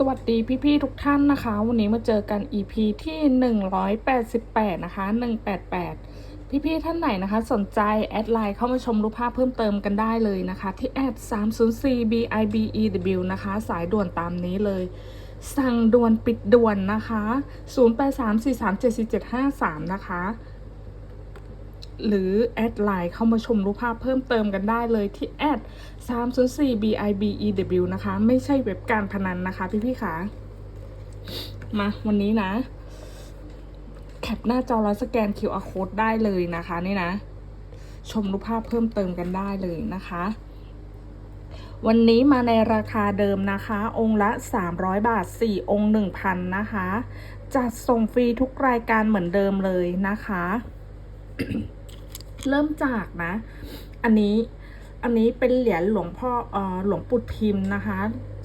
สวัสดีพี่ๆทุกท่านนะคะ วันนี้มาเจอกัน EP ที่ 188 นะคะ 188 พี่ๆท่านไหนนะคะ สนใจแอดไลน์เข้ามาชมรูปภาพเพิ่มเติมกันได้เลยนะคะ ที่แอด 304 bibew นะคะ สายด่วนตามนี้เลย สั่งด่วนปิดด่วนนะคะ 0834374753 นะคะ หรือแอดไลน์เข้ามาชมรูปภาพเพิ่มเติมกันได้เลยที่แอด304 bibew นะคะ ไม่ใช่เว็บการพนันนะคะ พี่ๆค่ะมาวันนี้นะ แคปหน้าจอแล้วสแกน QR code ได้เลยนะคะ นี่นะ ชมรูปภาพเพิ่มเติมกันได้เลยนะคะวันนี้มาในราคาเดิมนะคะ องค์ละ 300 บาท 4 องค์ 1,000 นะคะ จัดส่งฟรีทุกรายการเหมือนเดิมเลยนะคะ เริ่มจากนะ อันนี้อันนี้เป็นเหรียญหลวงพ่อเอ่อหลวงปู่ทิมนะคะ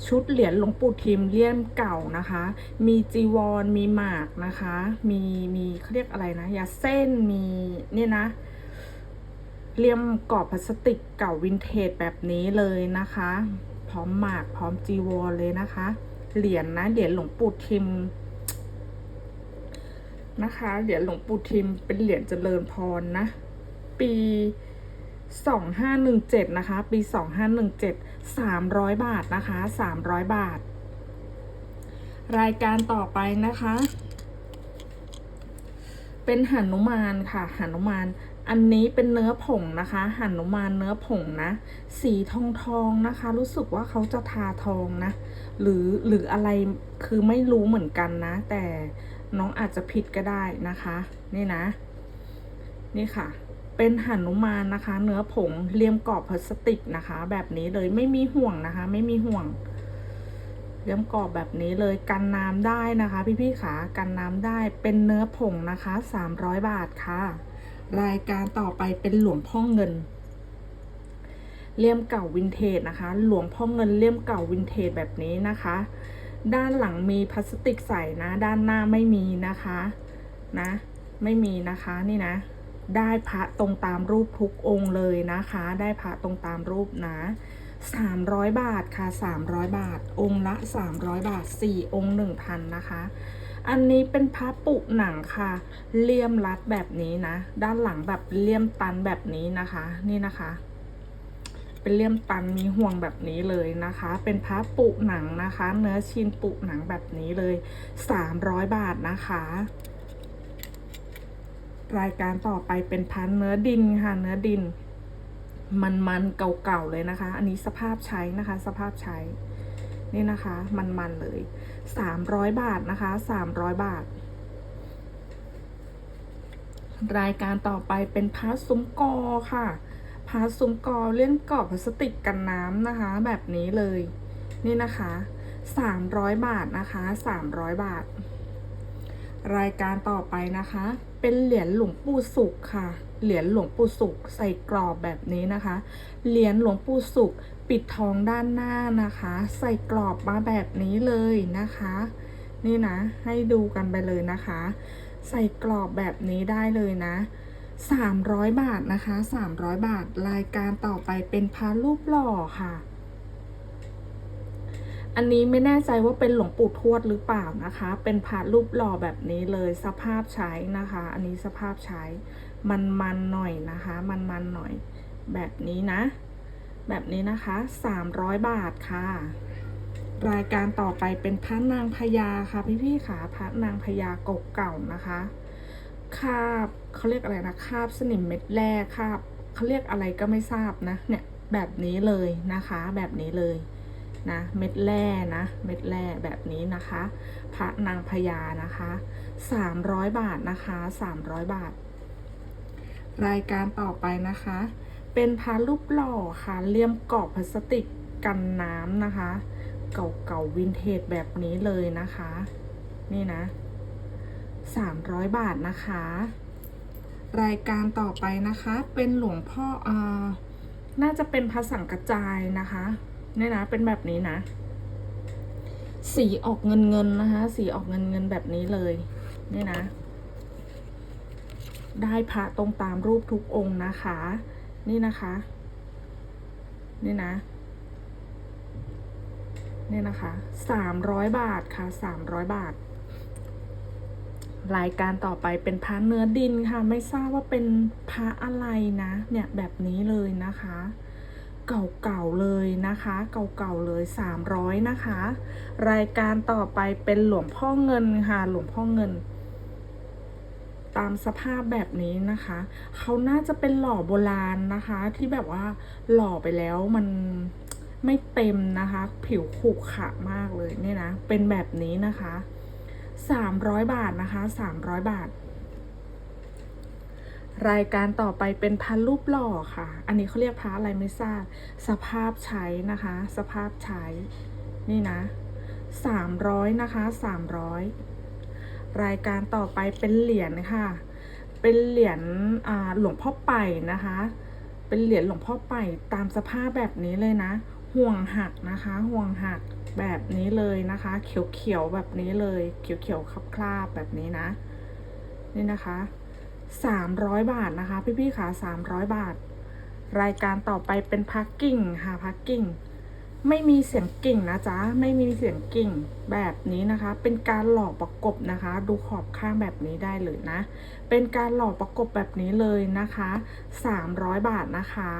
ชุดเหรียญหลวงปู่ทิมเลี่ยมเก่านะคะ มีจีวรมีหมากนะคะ มีมีเขาเรียกอะไรนะยาเส้นมีเนี่ยนะเลี่ยมกรอบพลาสติกเก่าวินเทจแบบนี้เลยนะคะ พร้อมหมากพร้อมจีวรเลยนะคะ เหรียญนะเหรียญหลวงปู่ทิมนะคะเหรียญหลวงปู่ทิมเป็นเหรียญเจริญพรนะ ปี 2517 นะคะ ปี 2517 300 บาทนะคะ 300 บาท รายการต่อไปนะคะ เป็นหนุมานค่ะหนุมานอันนี้เป็นเนื้อผงนะคะหนุมานเนื้อผงนะ สีทองทองนะคะ รู้สึกว่าเขาจะทาทองนะ หรือหรืออะไรคือไม่รู้เหมือนกันนะ แต่น้องอาจจะผิดก็ได้นะคะ นี่นะ นี่ค่ะ เป็นหนุมานนะคะ เนื้อผงเลียมกรอบพลาสติกนะคะ แบบนี้เลยไม่มีห่วงนะคะ ไม่มีห่วงเลียมกรอบแบบนี้เลยกันน้ำได้นะคะ พี่ๆขากันน้ำได้เป็นเนื้อผงนะคะ 300 บาทค่ะ รายการต่อไปเป็นหลวงพ่อเงินเลี่ยมเก่าวินเทจนะคะ หลวงพ่อเงินเลี่ยมเก่าวินเทจแบบนี้นะคะ ด้านหลังมีพลาสติกใส่นะ ด้านหน้าไม่มีนะคะ นะ ไม่มีนะคะนี่นะ ได้พระตรงตามรูปทุกองค์เลยนะคะ ได้พระตรงตามรูปนะ 300 บาทค่ะ 300 บาท องค์ละ 300 บาท 4 องค์ 1,000 นะคะ อันนี้เป็นพระปุหนังค่ะ เลี่ยมรัดแบบนี้นะ ด้านหลังแบบเลี่ยมตันแบบนี้นะคะ นี่นะคะ เป็นเลี่ยมตันมีห่วงแบบนี้เลยนะคะ เป็นพระปุหนังนะคะ เนื้อชิ้นปุหนังแบบนี้เลย 300 บาทนะคะ รายการต่อไปเป็นพันเนื้อดินค่ะ เนื้อดิน มันมันเก่าๆเลยนะคะ อันนี้สภาพใช้นะคะ สภาพใช้ นี่นะคะ มันมันเลยสามร้อยบาทนะคะสามร้อยบาท รายการต่อไปเป็นพาสซุ้มกอค่ะ พาซุ้มกอเล่นกรอบพลาสติกกันน้ำนะคะ แบบนี้เลย นี่นะคะสามร้อยบาทนะคะสามร้อยบาท รายการต่อไปนะคะ เป็นเหรียญหลวงปู่สุขค่ะ เหรียญหลวงปู่สุขใส่กรอบแบบนี้นะคะ เหรียญหลวงปู่สุขปิดทองด้านหน้านะคะ ใส่กรอบมาแบบนี้เลยนะคะ นี่นะ ให้ดูกันไปเลยนะคะ ใส่กรอบแบบนี้ได้เลยนะ300 บาทนะคะ 300 บาท รายการต่อไปเป็นพระรูปหล่อค่ะ อันนี้ไม่แน่ใจว่าเป็นหลวงปู่ทวดหรือเปล่านะคะ เป็นพระรูปหล่อแบบนี้เลยสภาพใช้นะคะ อันนี้สภาพใช้ มันมันหน่อยนะคะ มันมันหน่อย แบบนี้นะ แบบนี้นะคะ 300 บาทค่ะ รายการต่อไปเป็นพระนางพญาค่ะพี่ๆค่ะพระนางพญาเก่าๆนะคะ คาบเขาเรียกอะไรนะคาบสนิมเม็ดแร่คาบเขาเรียกอะไรก็ไม่ทราบนะเนี่ยแบบนี้เลยนะคะ แบบนี้เลย นะเม็ดแร่นะเม็ดแร่แบบนี้นะคะ พระนางพญานะคะ300 บาทนะคะ300 บาท รายการต่อไปนะคะ เป็นพารูปหล่อค่ะเลี่ยมกรอบพลาสติกกันน้ำนะคะ เก่าๆวินเทจแบบนี้เลยนะคะ นี่นะ 300 บาทนะคะ รายการต่อไปนะคะเป็นหลวงพ่ออ่าน่าจะเป็นพระสังกระจายนะคะ เนี่ยนะ เป็นแบบนี้นะ สีออกเงินเงินนะคะ สีออกเงินเงินแบบนี้เลยนี่นะ ได้พระตรงตามรูปทุกองค์นะคะ นี่นะคะ นี่นะเนี่ยนะคะสามร้อยบาทค่ะสามร้อยบาท รายการต่อไปเป็นพระเนื้อดินค่ะ ไม่ทราบว่าเป็นพระอะไรนะ เนี่ยแบบนี้เลยนะคะ เก่าๆเลยนะคะ เก่าๆเลย 300 นะคะ รายการต่อไปเป็นหลวงพ่อเงินค่ะ หลวงพ่อเงิน ตามสภาพแบบนี้นะคะ เขาน่าจะเป็นหล่อโบราณนะคะ ที่แบบว่าหล่อไปแล้วมันไม่เต็มนะคะ ผิวขรุขระมากเลยเนี่ยนะ เป็นแบบนี้นะคะ 300 บาทนะคะ 300 บาท รายการต่อไปเป็นพันรูปหล่อค่ะ อันนี้เขาเรียกพระอะไรไม่ทราบ สภาพใช้นะคะ สภาพใช้ นี่นะสามร้อยนะคะสามร้อยรายการต่อไปเป็นเหรียญค่ะ เป็นเหรียญหลวงพ่อไป่นะคะ เป็นเหรียญหลวงพ่อไป่ตามสภาพแบบนี้เลยนะ ห่วงหักนะคะ ห่วงหักแบบนี้เลยนะคะ เขียวๆแบบนี้เลย เขียวๆคราบๆแบบนี้นะ นี่นะคะ สามร้อยบาทนะคะ พี่ๆค่ะสามร้อยบาท รายการต่อไปเป็นพักกิ่งค่ะพักกิ่ง ไม่มีเสียงกิ่งนะจ๊ะไม่มีเสียงกิ่งแบบนี้นะคะ เป็นการหลอกประกบนะคะ ดูขอบข้างแบบนี้ได้เลยนะ เป็นการหลอกประกบแบบนี้เลยนะคะ 300 บาทนะคะ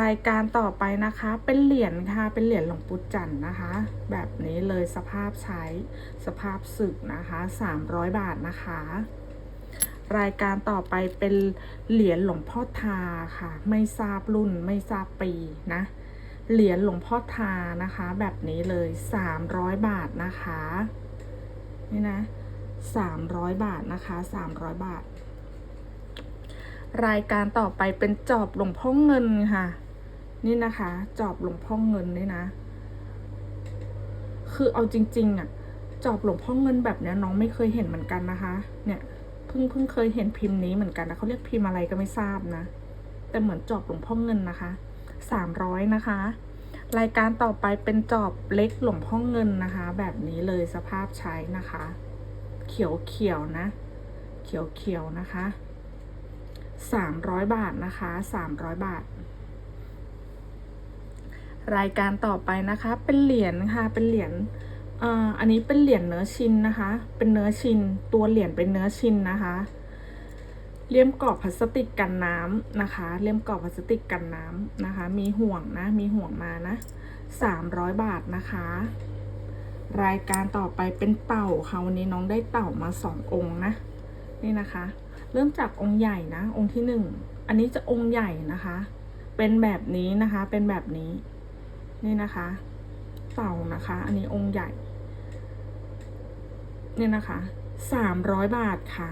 รายการต่อไปนะคะเป็นเหรียญค่ะเป็นเหรียญหลวงปู่จันทร์นะคะ แบบนี้เลยสภาพใช้สภาพสึกนะคะ 300 บาทนะคะ รายการต่อไปเป็นเหรียญหลวงพ่อทาค่ะ ไม่ทราบรุ่นไม่ทราบปีนะ เหรียญหลวงพ่อทานะคะ แบบนี้เลย 300 บาทนะคะ นี่นะ 300 บาทนะคะ 300 บาท รายการต่อไปเป็นจอบหลวงพ่อเงินค่ะ นี่นะคะ จอบหลวงพ่อเงินนี่นะ คือเอาจริงๆอะจอบหลวงพ่อเงินแบบนี้น้องไม่เคยเห็นเหมือนกันนะคะ เนี่ย เพิ่งเพิ่งเคยเห็นพิมพ์นี้เหมือนกันนะเขาเรียกพิมพ์อะไรก็ไม่ทราบนะ แต่เหมือนจอบหลวงพ่อเงินนะคะสามร้อยนะคะ รายการต่อไปเป็นจอบเล็กหลวงพ่อเงินนะคะ แบบนี้เลยสภาพใช้นะคะ เขียวเขียวนะ เขียวเขียวนะคะสามร้อยบาทนะคะสามร้อยบาท รายการต่อไปนะคะ เป็นเหรียญค่ะเป็นเหรียญ อ่าอันนี้เป็นเหรียญเนื้อชินนะคะ เป็นเนื้อชิน ตัวเหรียญเป็นเนื้อชินนะคะ เลี่ยมกรอบพลาสติกกันน้ำนะคะ เลี่ยมกรอบพลาสติกกันน้ำนะคะ มีห่วงนะ มีห่วงมานะสามร้อยบาทนะคะ รายการต่อไปเป็นเต่าค่ะวันนี้น้องได้เต่ามาสององค์นะ นี่นะคะ เริ่มจากองค์ใหญ่นะ องค์ที่หนึ่ง อันนี้จะองค์ใหญ่นะคะ เป็นแบบนี้นะคะ เป็นแบบนี้ นี่นะคะ เต่านะคะ อันนี้องค์ใหญ่ เนี่ยนะคะสามร้อยบาทค่ะ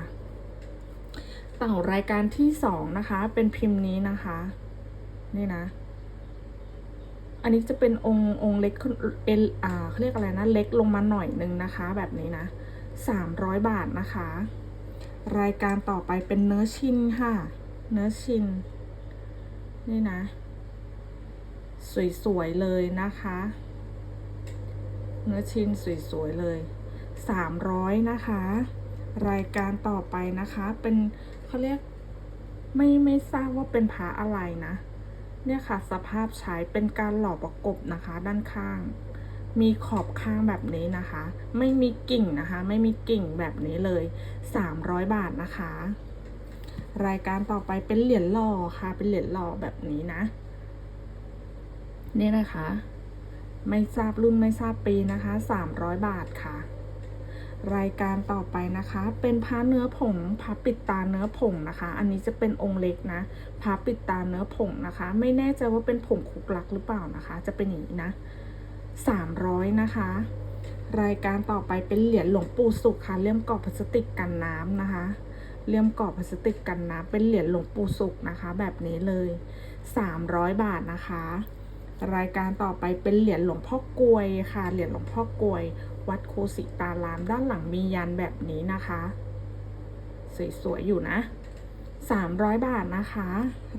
เต่ารายการที่สองนะคะ เป็นพิมพ์นี้นะคะ นี่นะ อันนี้จะเป็นองค์องค์เล็กเอลอ่าเขาเรียกอะไรนะ เล็กลงมาหน่อยนึงนะคะ แบบนี้นะสามร้อยบาทนะคะ รายการต่อไปเป็นเนื้อชินค่ะ เนื้อชิน นี่นะ สวยๆเลยนะคะ เนื้อชิ้นสวยๆเลย 300 นะคะ รายการต่อไปนะคะ เป็นเขาเรียกไม่ไม่ทราบว่าเป็นผาอะไรนะ เนี่ยค่ะสภาพใช้เป็นการหล่อประกบนะคะ ด้านข้าง มีขอบข้างแบบนี้นะคะ ไม่มีกิ่งนะคะ ไม่มีกิ่งแบบนี้เลย 300 บาทนะคะ รายการต่อไปเป็นเหรียญหล่อค่ะ เป็นเหรียญหล่อแบบนี้นะ นี่นะคะ ไม่ทราบรุ่นไม่ทราบปีนะคะ 300 บาทค่ะ รายการต่อไปนะคะ เป็นพระเนื้อผงพระปิดตาเนื้อผงนะคะ อันนี้จะเป็นองค์เล็กนะพระปิดตาเนื้อผงนะคะ ไม่แน่ใจว่าเป็นผงคุกลักหรือเปล่านะคะ จะเป็นอย่างนี้นะ300นะคะ รายการต่อไปเป็นเหรียญหลวงปู่สุขค่ะเลี่ยมกรอบพลาสติกกันน้ำนะคะเลี่ยมกรอบพลาสติกกันน้ำเป็นเหรียญหลวงปู่สุขนะคะ แบบนี้เลย300บาทนะคะ รายการต่อไปเป็นเหรียญหลวงพ่อกวยค่ะ เหรียญหลวงพ่อกวย วัดโคสิตารามด้านหลังมียันแบบนี้นะคะ สวยๆอยู่นะ 300 บาทนะคะ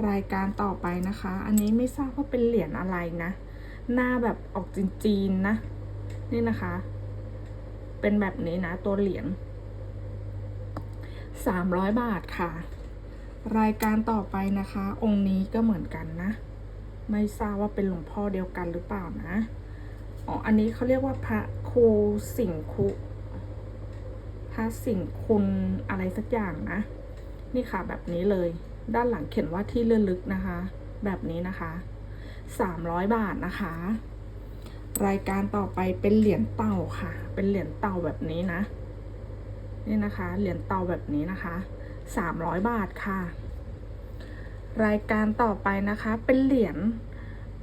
รายการต่อไปนะคะ อันนี้ไม่ทราบว่าเป็นเหรียญอะไรนะ หน้าแบบออกจีนๆนะ นี่นะคะ เป็นแบบนี้นะตัวเหรียญ300 บาทค่ะ รายการต่อไปนะคะ องค์นี้ก็เหมือนกันนะ ไม่ทราบว่าเป็นหลวงพ่อเดียวกันหรือเปล่านะอ๋ออันนี้เขาเรียกว่าพระครูสิงคุพระสิงคุณอะไรสักอย่างนะ นี่ค่ะแบบนี้เลย ด้านหลังเขียนว่าที่ระลึกนะคะ แบบนี้นะคะสามร้อยบาทนะคะ รายการต่อไปเป็นเหรียญเต่าค่ะ เป็นเหรียญเต่าแบบนี้นะ นี่นะคะ เหรียญเต่าแบบนี้นะคะสามร้อยบาทค่ะ รายการต่อไปนะคะ เป็นเหรียญ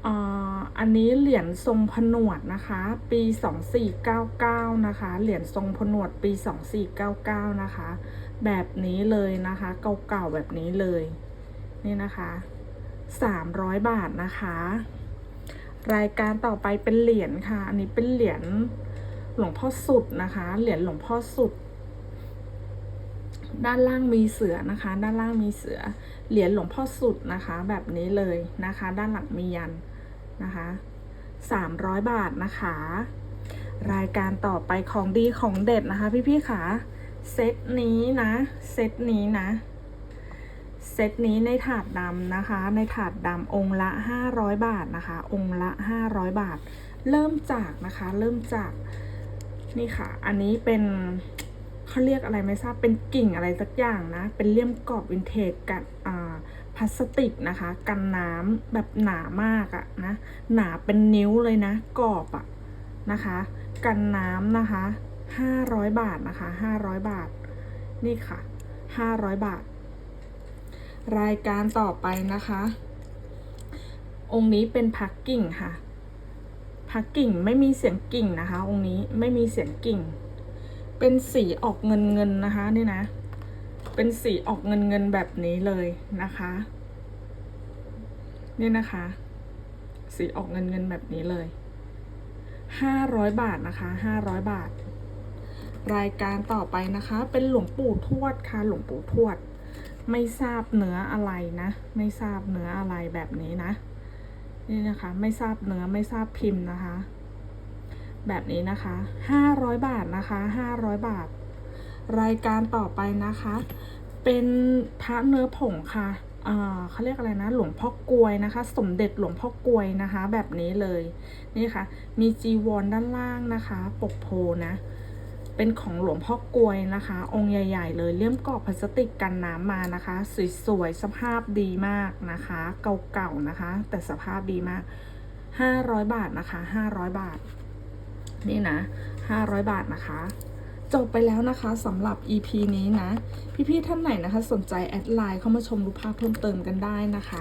อ่าอันนี้เหรียญทรงผนวดนะคะ ปี 2499 นะคะ เหรียญทรงผนวดปี 2499 นะคะ แบบนี้เลยนะคะ เก่าๆแบบนี้เลย นี่นะคะ 300 บาทนะคะ รายการต่อไปเป็นเหรียญค่ะ อันนี้เป็นเหรียญหลวงพ่อสุดนะคะ เหรียญหลวงพ่อสุด ด้านล่างมีเสือนะคะ ด้านล่างมีเสือ เหรียญหลวงพ่อสุดนะคะ แบบนี้เลยนะคะ ด้านหลังมียันนะคะ300 บาทนะคะ รายการต่อไปของดีของเด็ดนะคะ พี่ๆค่ะเซตนี้นะเซตนี้นะเซตนี้ในถาดดำนะคะ ในถาดดำองค์ละ 500 บาทนะคะ องค์ละ 500 บาท เริ่มจากนะคะ เริ่มจากนี่ค่ะ อันนี้เป็น เขาเรียกอะไรไม่ทราบเป็นกิ่งอะไรสักอย่างนะ เป็นเลี่ยมกรอบวินเทจกับพลาสติกนะคะ กันน้ำแบบหนามากอะนะ หนาเป็นนิ้วเลยนะกรอบอะนะคะ กันน้ำนะคะ 500 บาทนะคะ 500 บาท นี่ค่ะ 500 บาท รายการต่อไปนะคะ องค์นี้เป็นพักกิ่งค่ะพักกิ่งไม่มีเสียงกิ่งนะคะ องค์นี้ไม่มีเสียงกิ่ง เป็นสีออกเงินเงินนะคะนี่นะ เป็นสีออกเงินเงินแบบนี้เลยนะคะ นี่นะคะ สีออกเงินเงินแบบนี้เลยห้าร้อยบาทนะคะห้าร้อยบาท รายการต่อไปนะคะ เป็นหลวงปู่ทวดค่ะหลวงปู่ทวด ไม่ทราบเนื้ออะไรนะ ไม่ทราบเนื้ออะไรแบบนี้นะ นี่นะคะ ไม่ทราบเนื้อไม่ทราบพิมพ์นะคะ แบบนี้นะคะห้าร้อยบาทนะคะห้าร้อยบาท รายการต่อไปนะคะ เป็นพระเนื้อผงค่ะเขาเรียกอะไรนะ หลวงพ่อกลวยนะคะ สมเด็จหลวงพ่อกลวยนะคะ แบบนี้เลยนี่ค่ะ มีจีวรด้านล่างนะคะ ปกโพนะ เป็นของหลวงพ่อกลวยนะคะ องค์ใหญ่ ๆ เลยเลี่ยมกรอบพลาสติกกันน้ำมานะคะ สวยๆสภาพดีมากนะคะ เก่าๆนะคะ แต่สภาพดีมาก 500 บาทนะคะ 500 บาท นี่นะ 500 บาทนะคะ จบไปแล้วนะคะสำหรับ EP นี้นะ พี่ๆท่านไหนนะคะ สนใจแอดไลน์เข้ามาชมรูปภาพเพิ่มเติมกันได้นะคะ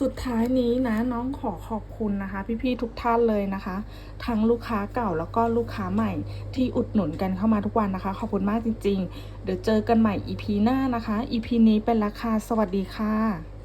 สุดท้ายนี้นะน้องขอขอบคุณนะคะ พี่ๆทุกท่านเลยนะคะ ทั้งลูกค้าเก่าแล้วก็ลูกค้าใหม่ที่อุดหนุนกันเข้ามาทุกวันนะคะ ขอบคุณมากจริง ๆ เดี๋ยวเจอกันใหม่ EP หน้านะคะ EP นี้เป็นราคาสวัสดีค่ะ